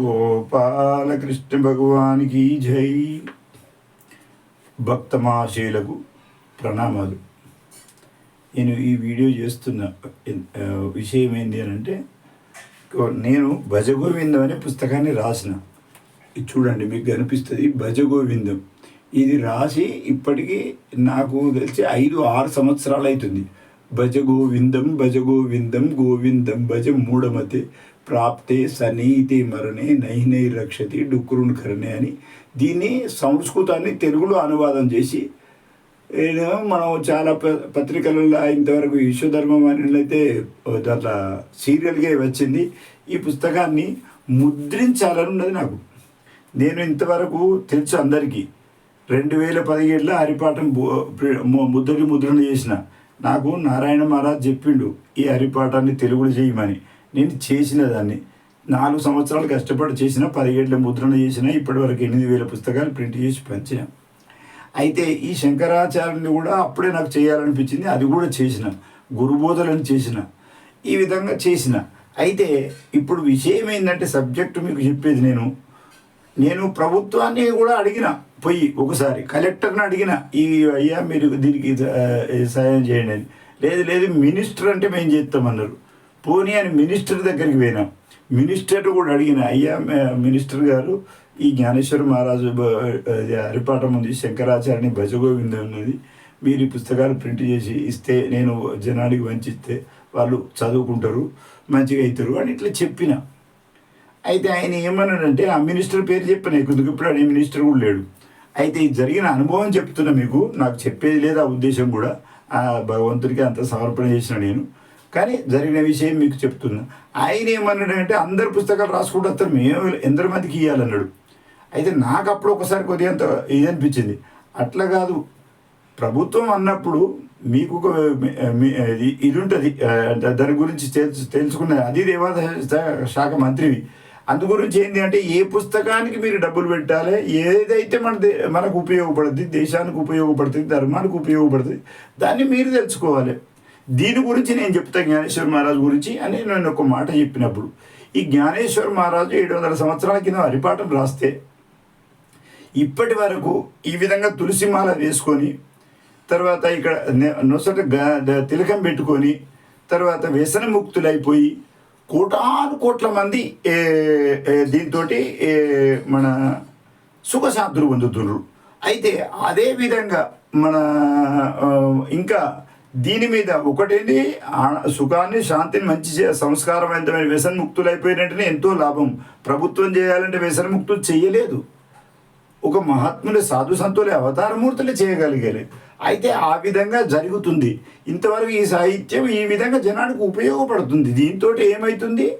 గోపాలకృష్ణ భగవానికి జై. భక్తమాశీలకు ప్రణామాలు. నేను ఈ వీడియో చేస్తున్న విషయం ఏంటి అని అంటే నేను భజగోవిందం అనే పుస్తకాన్ని రాసిన. చూడండి మీకు కనిపిస్తుంది భజగోవిందం. ఇది రాసి ఇప్పటికీ నాకు తెలిసి ఐదు ఆరు సంవత్సరాలు అవుతుంది. భజ గోవిందం భజ గోవిందం గోవిందం భజ మూఢమతే. ప్రాప్తే సనీతి మరణే నైనై రక్షతి డుక్కురుని కరణే అని. దీన్ని సంస్కృతాన్ని తెలుగులో అనువాదం చేసి మనం చాలా ప- పత్రికలలో ఇంతవరకు విశ్వధర్మం అయితే దాంట్లో సీరియల్గా వచ్చింది. ఈ పుస్తకాన్ని ముద్రించాలని ఉన్నది నాకు. నేను ఇంతవరకు తెలుసు అందరికీ. రెండు వేల పదిహేడులో హరిపాఠం బో- ముద్రని ముద్రణ చేసిన. నాకు నారాయణ మహారాజ్ చెప్పిండు ఈ హరిపాఠాన్ని తెలుగులో చేయమని. నేను చేసిన దాన్ని నాలుగు సంవత్సరాలు కష్టపడి చేసిన పదిహేట్ల ముద్రణ చేసిన ఇప్పటివరకు ఎనిమిది వేల పుస్తకాలు ప్రింట్ చేసి పంచిన. అయితే ఈ శంకరాచార్యుని కూడా అప్పుడే నాకు చేయాలనిపించింది అది కూడా చేసిన. గురుబోధలను చేసిన. ఈ విధంగా చేసిన. అయితే ఇప్పుడు విషయం ఏంటంటే సబ్జెక్టు మీకు చెప్పేది నేను. నేను ప్రభుత్వాన్ని కూడా అడిగిన. పోయి ఒకసారి కలెక్టర్ని అడిగిన ఈ అయ్యా మీరు దీనికి సాయం చేయండి అని. లేదు లేదు మినిస్టర్ అంటే మేము చేస్తామన్నారు పోనీ అని మినిస్టర్ దగ్గరికి పోయినాం. మినిస్టర్ కూడా అడిగిన అయ్యా మినిస్టర్ గారు ఈ జ్ఞానేశ్వర మహారాజు హరిపాఠం ఉంది శంకరాచార్యని భజగోవిందం ఉన్నది మీరు ఈ పుస్తకాలు ప్రింట్ చేసి ఇస్తే నేను జనానికి వంచిస్తే వాళ్ళు చదువుకుంటారు మంచిగా అవుతారు అని ఇట్లా చెప్పిన. అయితే ఆయన ఏమన్నాడంటే ఆ మినిస్టర్ పేరు చెప్పిన ఎందుకు ఇప్పుడు ఆయన మినిస్టర్ కూడా లేడు? అయితే ఈ జరిగిన అనుభవం చెప్తున్నా మీకు నాకు చెప్పేది లేదు ఆ ఉద్దేశం కూడా ఆ భగవంతుడికి అంత సమర్పణ చేసిన నేను. కానీ జరిగిన విషయం మీకు చెప్తున్నా. ఆయన ఏమన్నాడంటే అందరు పుస్తకాలు రాసుకుంటూ వస్తారు మేము ఎందరి మందికి ఇవ్వాలన్నాడు అయితే నాకు అప్పుడు ఒకసారి కొద్దిగా అంత ఇది అనిపించింది. అట్లా కాదు. ప్రభుత్వం అన్నప్పుడు మీకు ఒక మీ- ఇది- ఇది ఉంటుంది. దాని గురించి తెలుసు తెలుసుకున్నది అది దేవాదాయ శాఖ మంత్రివి. అందు గురించి ఏంటి అంటే ఏ పుస్తకానికి మీరు డబ్బులు పెట్టాలి ఏదైతే మన దే- మనకు ఉపయోగపడుతుంది దేశానికి ఉపయోగపడుతుంది ధర్మానికి ఉపయోగపడుతుంది దాన్ని మీరు తెలుసుకోవాలి. దీని గురించి నేను చెప్తా జ్ఞానేశ్వర మహారాజు గురించి అని నేను ఒక మాట చెప్పినప్పుడు. ఈ జ్ఞానేశ్వర మహారాజు ఏడు వందల సంవత్సరాల కింద హరిపాఠం రాస్తే ఇప్పటి వరకు ఈ విధంగా తులసిమాల వేసుకొని తర్వాత ఇక్కడ నొసట తిలకం పెట్టుకొని తర్వాత వ్యసన ముక్తులైపోయి కోటాను కోట్ల మంది దీంతో మన సుఖశాంతులు పొందుతున్నారు అయితే అదే విధంగా మన ఇంకా దీని మీద ఒకటేంటి సుఖాన్ని శాంతిని మంచి సంస్కారవంతమైన వ్యసనముక్తులు అయిపోయినట్టునే ఎంతో లాభం. ప్రభుత్వం చేయాలంటే వ్యసనముక్తులు చేయలేదు. ఒక మహాత్ములే సాధు సంతులే అవతారమూర్తులే చేయగలిగారు. అయితే ఆ విధంగా జరుగుతుంది. ఇంతవరకు ఈ సాహిత్యం ఈ విధంగా జనానికి ఉపయోగపడుతుంది. దీంతో ఏమవుతుంది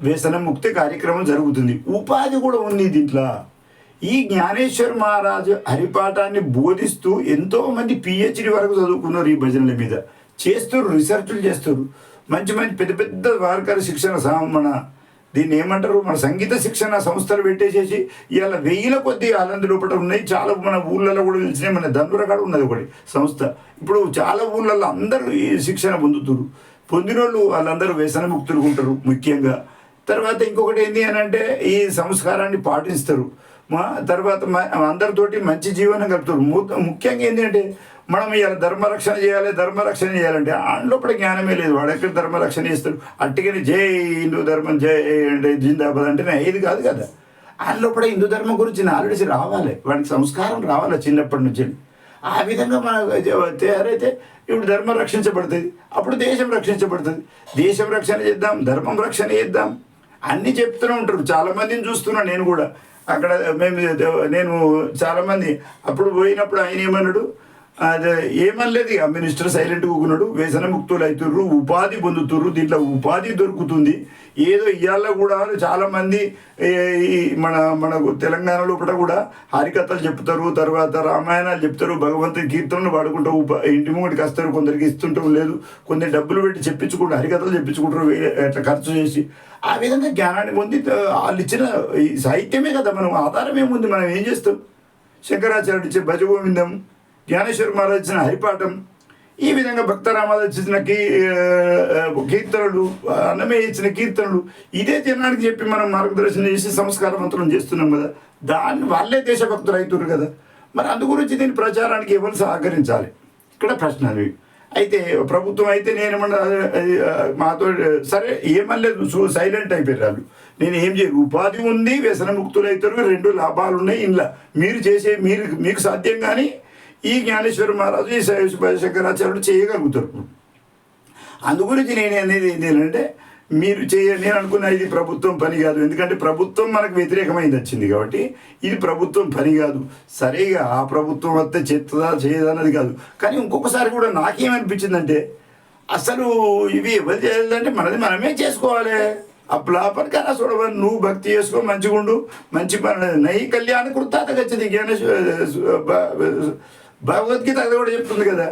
వ్యసన ముక్తి కార్యక్రమం జరుగుతుంది. ఉపాధి కూడా ఉంది దీంట్లో. ఈ జ్ఞానేశ్వర్ మహారాజు హరిపాఠాన్ని బోధిస్తూ ఎంతోమంది పిహెచ్డి వరకు చదువుకున్నారు ఈ భజనల మీద. చేస్తారు రీసెర్చ్లు చేస్తారు మంచి మంచి పెద్ద పెద్ద వారకర శిక్షణ సా- మన దీన్ని ఏమంటారు? మన సంగీత శిక్షణ సంస్థలు పెట్టేసేసి ఇవాళ వెయ్యిల కొద్ది ఆనంద లోపల ఉన్నాయి. చాలా మన ఊళ్ళలో కూడా తెలిసినాయి మన దండుర కాడ ఉన్నది ఒకటి సంస్థ. ఇప్పుడు చాలా ఊళ్ళల్లో అందరూ ఈ శిక్షణ పొందుతున్నారు పొందిన వాళ్ళు వాళ్ళందరూ వ్యసనముక్తులు ఉంటారు ముఖ్యంగా. తర్వాత ఇంకొకటి ఏంటి అని అంటే ఈ సంస్కారాన్ని పాటిస్తారు. మా తర్వాత అందరితోటి మంచి జీవనం గడుపుతారు. ము- ముఖ్యంగా ఏంటంటే మనం ఇవాళ ధర్మరక్షణ చేయాలి ధర్మరక్షణ చేయాలంటే లోపల జ్ఞానమే లేదు. వాడు ఎక్కడ ధర్మరక్షణ చేస్తాడు? అట్టిగానే జై హిందూ ధర్మం జై అంటే జిందాబాద్ అంటేనే ఇది కాదు కదా. ఆ లోపల హిందూ ధర్మం గురించి ఆల్రెడీ రావాలి. వాడికి సంస్కారం రావాలి చిన్నప్పటి నుంచి. ఆ విధంగా మన తయారైతే ఇప్పుడు ధర్మం రక్షించబడుతుంది. అప్పుడు దేశం రక్షించబడుతుంది. దేశం రక్షణ చేద్దాం ధర్మం రక్షణ చేద్దాం. అన్నీ చెప్తూనే ఉంటారు. చాలామందిని చూస్తున్నాను నేను కూడా. అక్కడ మేము నేను చాలామంది అప్పుడు పోయినప్పుడు ఆయన ఏమన్నాడు? ఏమనలేదు ఇక. మినిస్టర్ సైలెంట్ కూకున్నాడు. వ్యసన ముక్తులు అవుతుర్రు ఉపాధి పొందుతుర్రు. దీంట్లో ఉపాధి దొరుకుతుంది. ఏదో ఇవాళ కూడా చాలామంది ఈ మన మనకు తెలంగాణలో కూడా కూడా హరికథలు చెప్తారు. తర్వాత రామాయణాలు చెప్తారు. భగవంతుడి కీర్తనలు పాడుకుంటూ ఉప ఇంటి ముంగడికి వస్తారు. కొందరికి ఇస్తుంటాం లేదు. కొందరు డబ్బులు పెట్టి చెప్పించుకుంటారు హరికథలు చెప్పించుకుంటారు అట్లా ఖర్చు చేసి ఆ విధంగా జ్ఞానాన్ని పొంది వాళ్ళు ఇచ్చిన సాహిత్యమే కదా మనం. ఆధారం ఏముంది మనం ఏం చేస్తాం? శంకరాచార్యుడు ఇచ్చే భజగోవిందం జ్ఞానేశ్వర మహారాజ్ ఇచ్చిన హరిపాఠం ఈ విధంగా భక్త రామారాజు ఇచ్చిన కీ కీర్తనలు అన్నమయ్య ఇచ్చిన కీర్తనలు ఇదే జనానికి చెప్పి మనం మార్గదర్శనం చేసి సంస్కారవంతులను చేస్తున్నాం కదా. దాన్ని వాళ్ళే దేశభక్తులు అవుతున్నారు కదా. మరి అందు గురించి దీని ప్రచారానికి ఎవరు సహకరించాలి? ఇక్కడ ప్రశ్న అవి అయితే ప్రభుత్వం అయితే నేనేమన్నా మాతో సరే ఏమనలేదు సైలెంట్ అయిపోయారు వాళ్ళు. నేను ఏం చేయను. ఉపాధి ఉంది వ్యసనముక్తులు అవుతారు రెండు లాభాలు ఉన్నాయి ఇంట్లో మీరు చేసే మీరు మీకు సాధ్యం కానీ ఈ జ్ఞానేశ్వర మహారాజు ఈ శంకరాచార్యుడు చేయగలుగుతారు. అందు గురించి నేను అనేది ఏంటంటే మీరు చేయ నేను అనుకున్న ఇది ప్రభుత్వం పని కాదు. ఎందుకంటే ప్రభుత్వం మనకు వ్యతిరేకమైంది వచ్చింది కాబట్టి ఇది ప్రభుత్వం పని కాదు. సరిగా ఆ ప్రభుత్వం వస్తే చెత్తదా చేయదా అన్నది కాదు. కానీ ఇంకొకసారి కూడా నాకేమనిపించిందంటే అసలు ఇవి ఎవరు చేయాలంటే మనది మనమే చేసుకోవాలి. అప్పులా పని కానీ చూడవని నువ్వు భక్తి చేసుకో మంచిగా ఉండు మంచి పని. నై కళ్యాణ కృతాత గచ్చది జ్ఞానేశ్వర భగవద్గీత అది కూడా చెప్తుంది కదా.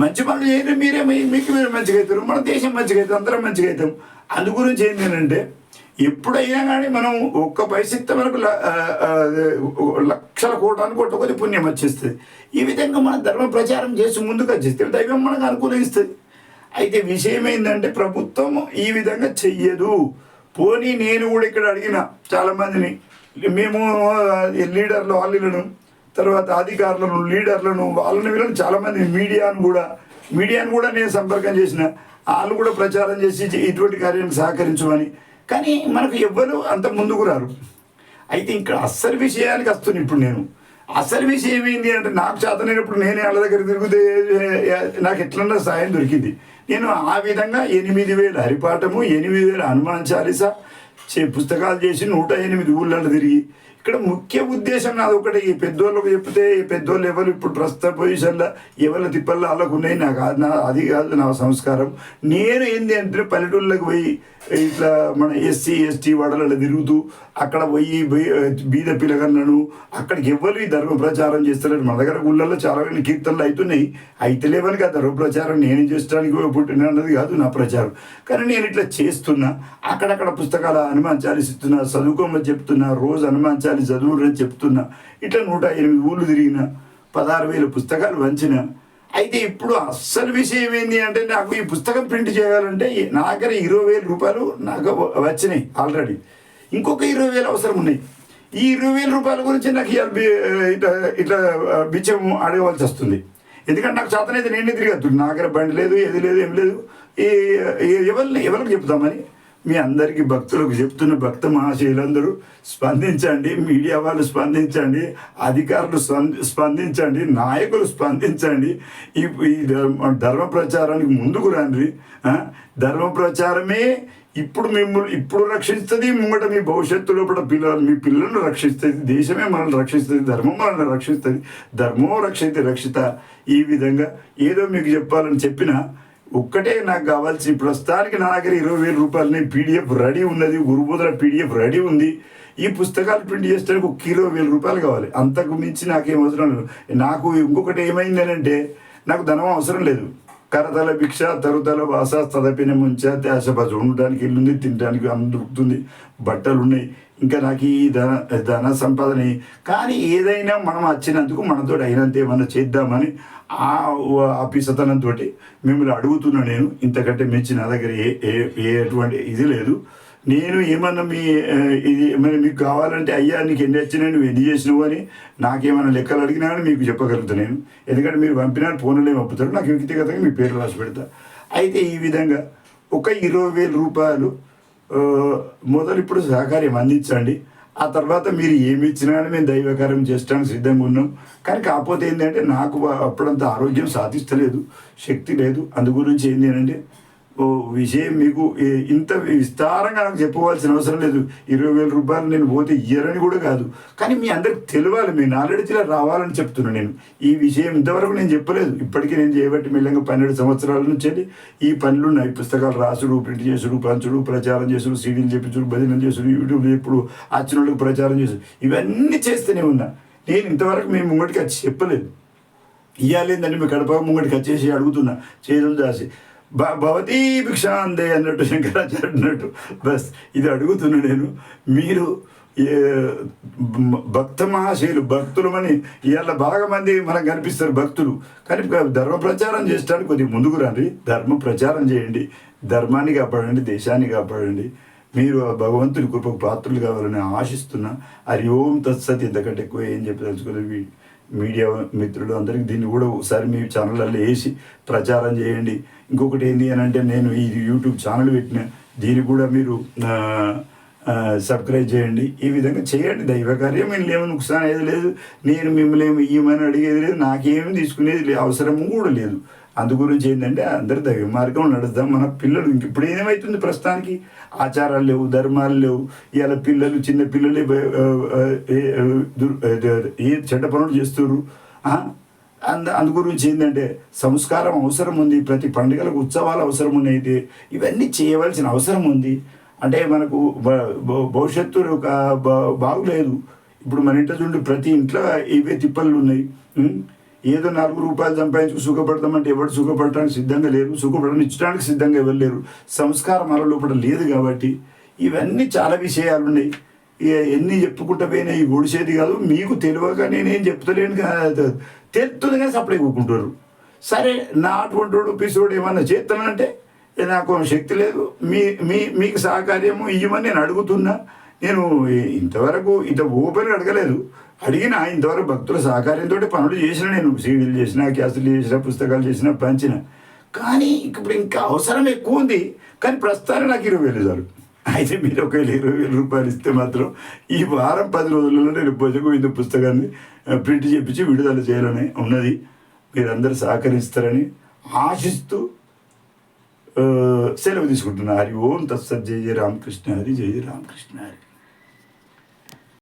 మంచి పనులు చేయరు మీరే మీకు మీరు మంచిగా అవుతారు మన దేశం మంచిగా అవుతుంది అందరం మంచిగా అవుతాం అందు గురించి ఏంటంటే ఎప్పుడైనా కానీ మనం ఒక్క పరిస్థితి మనకు లక్షల కోటాను కొట్ట కొద్ది పుణ్యం వచ్చేస్తుంది. ఈ విధంగా మన ధర్మ ప్రచారం చేసి ముందుకు వచ్చేస్తే దైవం మనకు అనుకూలిస్తుంది. అయితే విషయం ఏంటంటే ప్రభుత్వం ఈ విధంగా చెయ్యదు. పోనీ నేను కూడా ఇక్కడ అడిగిన చాలా మందిని మేము లీడర్లు వాళ్ళు తర్వాత అధికారులను లీడర్లను వాళ్ళని వీళ్ళని చాలామంది మీడియాను కూడా మీడియాను కూడా నేను సంపర్కం చేసిన వాళ్ళు కూడా ప్రచారం చేసి ఇటువంటి కార్యానికి సహకరించమని. కానీ మనకు ఎవ్వరు అంత ముందుకు రారు. అయితే ఇక్కడ అస్సలు విషయానికి వస్తుంది ఇప్పుడు నేను. అసలు విషయం ఏమైంది అంటే నాకు చేతనైనప్పుడు నేనే వాళ్ళ దగ్గర తిరిగితే నాకు ఎట్లన్నా సాయం దొరికింది. నేను ఆ విధంగా ఎనిమిది వేల హరిపాఠము ఎనిమిది వేల హనుమాన్ చాలీసా చే పుస్తకాలు చేసి నూట ఎనిమిది ఊళ్ళలో తిరిగి ఇక్కడ ముఖ్య ఉద్దేశం నాది ఒకటి. ఈ పెద్దోళ్ళకు చెప్తే ఈ పెద్దోళ్ళు ఎవరు ఇప్పుడు ప్రస్తుత పొజిషన్లో ఎవరి తిప్పల్లో వాళ్ళకు ఉన్నాయి నాకు అది నా అది కాదు నా సంస్కారం. నేను ఏంది అంటే పల్లెటూళ్ళకి పోయి ఇట్లా మన ఎస్సీ ఎస్టీ వాడలలో తిరుగుతూ అక్కడ పోయి పోయి- బీద పిల్లగలను అక్కడికి ఎవరు ఈ ధర్మ ప్రచారం చేస్తలేరు? మన దగ్గర ఊళ్ళల్లో చాలా కీర్తనలు అవుతున్నాయి. అయితే లేవని కాదు ధర్మ ప్రచారం నేను చేసడానికి పుట్టిన అన్నది కాదు నా ప్రచారం. కానీ నేను ఇట్లా చేస్తున్నా. అక్కడక్కడ పుస్తకాలు హనుమాన్ చాలీస్ ఇస్తున్నా చదువుకోమని చెప్తున్నా రోజు హనుమాన్ చాలీస్ చదువురని చెప్తున్నా. ఇట్లా నూట ఎనిమిది ఊళ్ళు తిరిగిన పదహారు వేల పుస్తకాలు వంచిన. అయితే ఇప్పుడు అస్సలు విషయం ఏంటి అంటే నాకు ఈ పుస్తకం ప్రింట్ చేయాలంటే నా దగ్గర ఇరవై వేల రూపాయలు నాకు వచ్చినాయి ఆల్రెడీ. ఇంకొక ఇరవై వేలు అవసరం ఉన్నాయి. ఈ ఇరవై వేల రూపాయల గురించి నాకు ఇవాళ ఇట్లా ఇట్లా బిచ్చం అడగవలసి వస్తుంది. ఎందుకంటే నాకు చేతనైతే నేనే తిరిగద్దు నా దగ్గర బండి లేదు ఏది లేదు ఏం లేదు. ఈ- ఎవరిని ఎవరికి చెప్తామని? మీ అందరికీ భక్తులకు చెప్తున్న భక్త మహాశయులందరూ స్పందించండి మీడియా వాళ్ళు స్పందించండి అధికారులు స్పంద- స్పందించండి నాయకులు స్పందించండి. ఈ ఈ ధర్మ ప్రచారానికి ముందుకు రండి. ధర్మ ప్రచారమే ఇప్పుడు మిమ్మల్ని ఇప్పుడు రక్షిస్తుంది ముంగట మీ భవిష్యత్తు లోపల పిల్లలు మీ పిల్లలను రక్షిస్తుంది దేశమే మనల్ని రక్షిస్తుంది ధర్మం మనల్ని రక్షిస్తుంది ధర్మం రక్షిత రక్షిత. ఈ విధంగా ఏదో మీకు చెప్పాలని చెప్పిన ఒక్కటే నాకు కావాల్సి ప్రస్తుతానికి నా దగ్గర ఇరవై వేల రూపాయలు నేను పీడిఎఫ్ రెడీ ఉన్నది గురుబోధన పీడిఎఫ్ రెడీ ఉంది. ఈ పుస్తకాలు ప్రింట్ చేసేటానికి ఒక ఇరవై వేల రూపాయలు కావాలి. అంతకు మించి నాకేం అవసరం లేదు. నాకు ఇంకొకటి ఏమైంది అంటే నాకు ధనం అవసరం లేదు. కరతల భిక్ష తరుతల వాస తదపిన ముంచ త్యాసపచ ఉండడానికి ఇల్లుంది తినడానికి అన్నం దొరుకుతుంది బట్టలు ఉన్నాయి ఇంకా నాకు ఈ ధన ధన సంపాదన. కానీ ఏదైనా మనం వచ్చినందుకు మనతో అయినంత ఏమన్నా చేద్దామని ఆ ఆఫీసతనంతో మిమ్మల్ని అడుగుతున్నా నేను. ఇంతకంటే మించి నా దగ్గర ఏ ఏ ఏ ఎటువంటి ఇది లేదు. నేను ఏమన్నా మీ ఇది మరి మీకు కావాలంటే అయ్యా నీకు ఎన్ని వచ్చినాయి నువ్వు ఎన్ని చేసినావు అని నాకేమైనా లెక్కలు అడిగినా కానీ మీకు చెప్పగలుగుతాను నేను. ఎందుకంటే మీరు పంపినా ఫోన్లో పంపుతారు నాకు వ్యక్తిగతంగా మీ పేరు రాసి పెడతా. అయితే ఈ విధంగా ఒక ఇరవై వేల రూపాయలు మొదలు ఇప్పుడు సహకార్యం అందించండి. ఆ తర్వాత మీరు ఏమి ఇచ్చినా కానీ మేము దైవకార్యం చేసడానికి సిద్ధంగా ఉన్నాం. కానీ కాకపోతే ఏంటంటే నాకు అప్పుడంత ఆరోగ్యం సాధిస్తలేదు శక్తి లేదు. అందు గురించి ఏంటి అంటే విషయం మీకు ఇంత విస్తారంగా నాకు చెప్పవలసిన అవసరం లేదు. ఇరవై వేల రూపాయలు నేను పోతే ఇయ్యరని కూడా కాదు. కానీ మీ అందరికి తెలియాలి మీ నాలెడ్జ్లో రావాలని చెప్తున్నాను నేను. ఈ విషయం ఇంతవరకు నేను చెప్పలేదు. ఇప్పటికీ నేను చేయబట్టి మెల్లంగా పన్నెండు సంవత్సరాల నుంచి వెళ్ళి ఈ పనులు ఉన్నాయి. పుస్తకాలు రాసుడు ప్రింట్ చేసుడు పంచుడు ప్రచారం చేసుడు సీడీలు చెప్పించుడు భజనలు చేసుడు యూట్యూబ్ ఇప్పుడు వచ్చిన వాళ్ళకి ప్రచారం చేసుడు ఇవన్నీ చేస్తూనే ఉన్నా. నేను ఇంతవరకు మేము ముంగటికి వచ్చి చెప్పలేదు. ఇయ్యాలేందని మీ కడప ముంగటికి వచ్చేసి అడుగుతున్నా. చేతులు దాసి. భవతీ భిక్షాందే అన్నట్టు శంకరాచార్య అన్నట్టు బస్ ఇది అడుగుతున్నా నేను. మీరు ఏ భక్త మహాశయులు భక్తులమని ఇవాళ బాగా మంది మనకు కనిపిస్తారు భక్తులు. కానీ ధర్మ ప్రచారం చేస్తాడు కొద్దిగా ముందుకు రండి. ధర్మ ప్రచారం చేయండి. ధర్మాన్ని కాపాడండి దేశాన్ని కాపాడండి. మీరు ఆ భగవంతుని కృపకు పాత్రలు కావాలని ఆశిస్తున్నా. హరి ఓం తత్సత్ ఇంతకంటే ఎక్కువ ఏం చెప్పదలుచుకోలేదు. మీడియా మిత్రులు అందరికీ దీన్ని కూడా ఒకసారి మీ ఛానళ్ళల్లో వేసి ప్రచారం చేయండి. ఇంకొకటి ఏంటి అని అంటే నేను ఈ యూట్యూబ్ ఛానల్ పెట్టిన దీన్ని కూడా మీరు సబ్స్క్రైబ్ చేయండి. ఈ విధంగా చేయండి. దైవ కార్యం ఏం లేమని నుకసాన్ ఏది లేదు. నేను మిమ్మల్ని ఏమి ఇవ్వమని అడిగేది లేదు. నాకేమి తీసుకునేది లేదు. అవసరము కూడా లేదు. అందు గురించి ఏంటంటే అందరు దైవ మార్గం నడుద్దాం. మన పిల్లలు ఇంక ఇప్పుడు ఏమవుతుంది ప్రస్తుతానికి? ఆచారాలు లేవు ధర్మాలు లేవు. ఇవాళ పిల్లలు చిన్న పిల్లలే ఏ- చెడ్డ పనులు చేస్తున్నారు అంద అందు గురించి ఏంటంటే సంస్కారం అవసరం ఉంది. ప్రతి పండుగలకు ఉత్సవాలు అవసరం ఉన్నాయి ఇవన్నీ చేయవలసిన అవసరం ఉంది. అంటే మనకు భవిష్యత్తు ఒక బా- బాగులేదు. ఇప్పుడు మన ఇంట్లో చూడండి ప్రతి ఇంట్లో ఇవే తిప్పలు ఉన్నాయి. ఏదో నాలుగు రూపాయలు సంపాదించుకు సుఖపడతామంటే ఎవరు సుఖపడటానికి సిద్ధంగా లేరు సుఖపడని ఇచ్చడానికి సిద్ధంగా ఎవరు లేరు. సంస్కారం మన లోపల లేదు కాబట్టి ఇవన్నీ చాలా విషయాలు ఉన్నాయి. ఇక ఎన్ని చెప్పుకుంటా పోయినా ఈ ఒడిసేది కాదు మీకు తెలియక నేనేం చెప్తలేను కదా తెలుస్తుంది కానీ సప్లై కూకుంటారు సరే నా అటువంటి వాడు పిసివాడు ఏమన్నా చేస్తానంటే నాకు శక్తి లేదు మీ మీ మీకు సహకార్యము ఇవ్వమని నేను అడుగుతున్నా. నేను ఇంతవరకు ఇంత ఓపెన్గా అడగలేదు. అడిగిన ఇంతవరకు భక్తుల సహకార్యంతో పనులు చేసిన నేను సీడీలు చేసిన క్యాసులు చేసిన పుస్తకాలు చేసిన పంచిన. కానీ ఇప్పుడు ఇంకా అవసరం ఎక్కువ ఉంది. కానీ ప్రస్తుతానికి నాకు ఇరవై వేలు చాలు. అయితే మీరు ఒకవేళ ఇరవై వేల రూపాయలు ఇస్తే మాత్రం ఈ వారం పది రోజుల్లో నేను భుజగోవింద పుస్తకాన్ని ప్రింట్ చేపించి విడుదల చేయాలని ఉన్నది. మీరందరూ సహకరిస్తారని ఆశిస్తూ సెలవు తీసుకుంటున్నా. హరి ఓం తత్సత్ జయ జయ రామకృష్ణ హరి జయ రామకృష్ణ హరి.